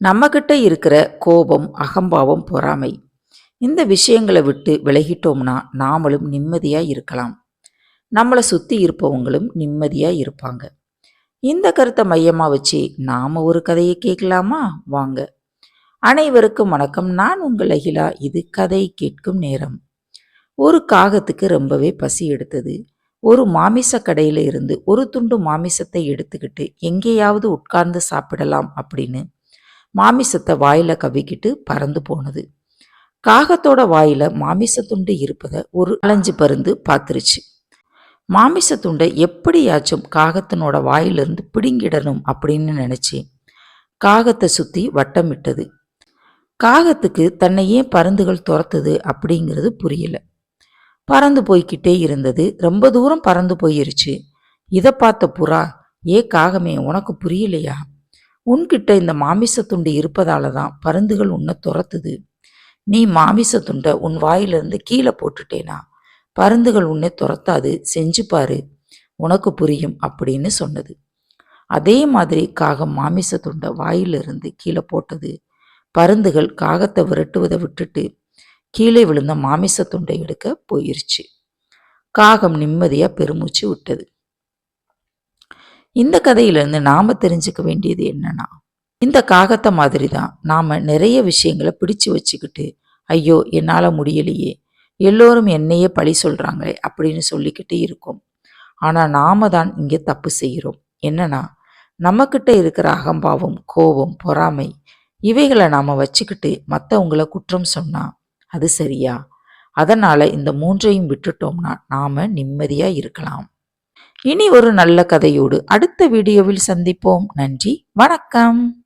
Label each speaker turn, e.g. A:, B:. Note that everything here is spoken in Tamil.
A: நம்மக்கிட்ட இருக்கிற கோபம் அகம்பாவம் பொறாமை இந்த விஷயங்களை விட்டு விலகிட்டோம்னா நாமளும் நிம்மதியாக இருக்கலாம். நம்மளை சுற்றி இருப்பவங்களும் நிம்மதியாக இருப்பாங்க. இந்த கருத்தை மையமாக வச்சு நாம் ஒரு கதையை கேட்கலாமா? வாங்க. அனைவருக்கும் வணக்கம். நான் உங்கள் அகிலா. இது கதை கேட்கும் நேரம். ஒரு காகத்துக்கு ரொம்பவே பசி எடுத்தது. ஒரு மாமிச கடையில் இருந்து ஒரு துண்டு மாமிசத்தை எடுத்துக்கிட்டு எங்கேயாவது உட்கார்ந்து சாப்பிடலாம் அப்படின்னு மாமிசத்தை வாயில கவிக்கிட்டு பறந்து போனது. காகத்தோட வாயில மாமிசத்துண்டு இருப்பதை ஒரு அலைஞ்சு பருந்து பார்த்துருச்சு மாமிசத்துண்டை எப்படியாச்சும் காகத்தினோட வாயிலிருந்து பிடுங்கிடணும் அப்படின்னு நினைச்சு காகத்தை சுத்தி வட்டமிட்டது. காகத்துக்கு தன்னை ஏன் பருந்துகள் துரத்துது அப்படிங்கிறது புரியல. பறந்து போய்கிட்டே இருந்தது. ரொம்ப தூரம் பறந்து போயிருச்சு. இதை பார்த்த புறா ஏ காகமே உனக்கு புரியலையா? உன்கிட்ட இந்த மாமிச துண்டு இருப்பதால தான் பருந்துகள் உன்னை துரத்துது. நீ மாமிச துண்டை உன் வாயிலிருந்து கீழே போட்டுட்டேனா? பருந்துகள் உன்னை துரத்தாது செஞ்சு பாரு. உனக்கு புரியும் அப்படின்னு சொன்னது. அதே மாதிரி காகம் மாமிச துண்டை வாயிலிருந்து கீழே போட்டது. பருந்துகள் காகத்தை விரட்டுவதை விட்டுட்டு கீழே விழுந்த மாமிச துண்டை எடுக்க போயிருச்சு. காகம் நிம்மதியாக பெருமூச்சு விட்டது. இந்த கதையிலிருந்து நாம் தெரிஞ்சுக்க வேண்டியது என்னன்னா இந்த காகத்தை மாதிரி தான் நாம் நிறைய விஷயங்களை பிடிச்சு வச்சுக்கிட்டு ஐயோ என்னால் முடியலையே எல்லோரும் என்னையே பழி சொல்கிறாங்களே அப்படின்னு சொல்லிக்கிட்டு இருக்கோம். ஆனால் நாம தான் இங்கே தப்பு செய்கிறோம் என்னன்னா நம்மக்கிட்ட இருக்கிற அகம்பாவம் கோபம் பொறாமை இவைகளை நாம் வச்சுக்கிட்டு மற்றவங்கள குற்றம் சொன்னால் அது சரியா? அதனால் இந்த மூன்றையும் விட்டுட்டோம்னா நாம நிம்மதியாக இருக்கலாம். இனி ஒரு நல்ல கதையோடு அடுத்த வீடியோவில் சந்திப்போம். நன்றி. வணக்கம்.